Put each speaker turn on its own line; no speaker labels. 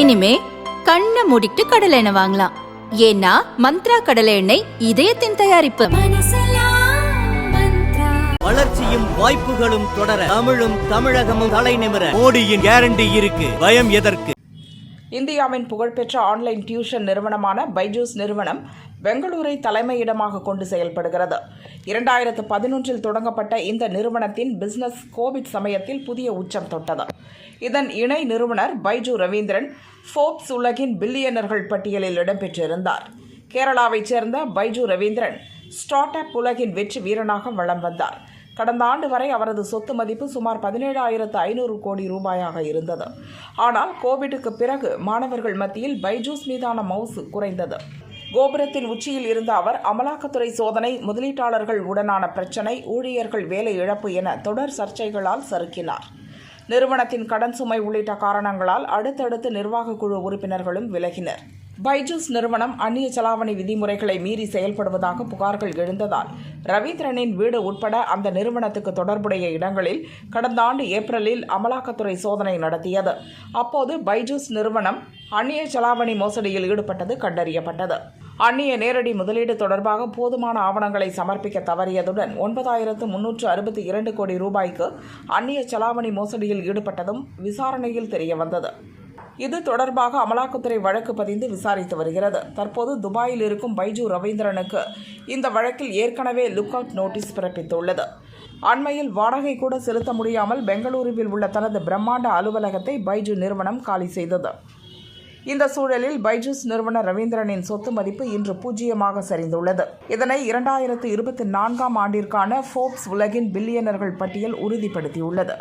இனிமே கண்ணை மூடிட்டு கடலை எண்ணெய் வாங்கலாம். ஏன்னா மந்த்ரா கடலை எண்ணெய் இதயத்தின் தயாரிப்பு.
வளர்ச்சியும் வாய்ப்புகளும் தொடர தமிழும் தமிழகமும் தலை நிமிர மோடியின் கேரண்டி இருக்கு. பயம் எதற்கு?
இந்தியாவின் புகழ்பெற்ற ஆன்லைன் டியூஷன் நிறுவனமான பைஜூஸ் நிறுவனம் பெங்களூரை தலைமையிடமாக கொண்டு செயல்படுகிறது. இரண்டாயிரத்து பதினொன்றில் தொடங்கப்பட்ட இந்த நிறுவனத்தின் பிசினஸ் கோவிட் சமயத்தில் புதிய உச்சம் தொட்டது. இதன் இணை நிறுவனர் பைஜு ரவீந்திரன் ஃபோர்ப்ஸ் உலகின் பில்லியனர்கள் பட்டியலில் இடம்பெற்றிருந்தார். கேரளாவைச் சேர்ந்த பைஜு ரவீந்திரன் ஸ்டார்ட் அப் உலகின் வெற்றி வீரனாக வலம் வந்தார். கடந்த ஆண்டு வரை அவரது சொத்து மதிப்பு சுமார் பதினேழாயிரத்து ஐநூறு கோடி ரூபாயாக இருந்தது. ஆனால் கோவிடுக்கு பிறகு மாணவர்கள் மத்தியில் பைஜூஸ் மீதான மவுசு குறைந்தது. கோபுரத்தின் உச்சியில் இருந்த அவர் அமலாக்கத்துறை சோதனை முதலீட்டாளர்கள் உடனான பிரச்சினை ஊழியர்கள் வேலை இழப்பு என தொடர் சர்ச்சைகளால் சறுக்கினார். நிறுவனத்தின் கடன் சுமை உள்ளிட்ட காரணங்களால் அடுத்தடுத்து நிர்வாக குழு உறுப்பினர்களும் விலகினர். பைஜூஸ் நிறுவனம் அந்நிய செலாவணி விதிமுறைகளை மீறி செயல்படுவதாக புகார்கள் எழுந்ததால் ரவீந்திரனின் வீடு உட்பட அந்த நிறுவனத்துக்கு தொடர்புடைய இடங்களில் கடந்த ஆண்டு ஏப்ரலில் அமலாக்கத்துறை சோதனை நடத்தியது. அப்போது பைஜூஸ் நிறுவனம் அந்நிய செலாவணி மோசடியில் ஈடுபட்டது கண்டறியப்பட்டது. அந்நிய நேரடி முதலீடு தொடர்பாக போதுமான ஆவணங்களை சமர்ப்பிக்க தவறியதுடன் ஒன்பதாயிரத்து முன்னூற்று அறுபத்தி இரண்டு கோடி ரூபாய்க்கு அந்நிய செலாவணி மோசடியில் ஈடுபட்டதும் விசாரணையில் தெரியவந்தது. இது தொடர்பாக அமலாக்கத்துறை வழக்கு பதிந்து விசாரித்து வருகிறது. தற்போது துபாயில் இருக்கும் பைஜு ரவீந்திரனுக்கு இந்த வழக்கில் ஏற்கனவே லுக் அவுட் நோட்டீஸ் பிறப்பித்துள்ளது. அண்மையில் வாடகை கூட செலுத்த முடியாமல் பெங்களூருவில் உள்ள தனது பிரம்மாண்ட அலுவலகத்தை பைஜு நிறுவனம் காலி செய்தது. இந்த சூழலில் பைஜூஸ் நிறுவனர் ரவீந்திரனின் சொத்து மதிப்பு இன்று பூஜ்ஜியமாக சரிந்துள்ளது. இதனை இரண்டாயிரத்து இருபத்தி நான்காம் ஆண்டிற்கான ஃபோர்ப்ஸ் உலகின் பில்லியனர்கள் பட்டியல் உறுதிப்படுத்தியுள்ளது.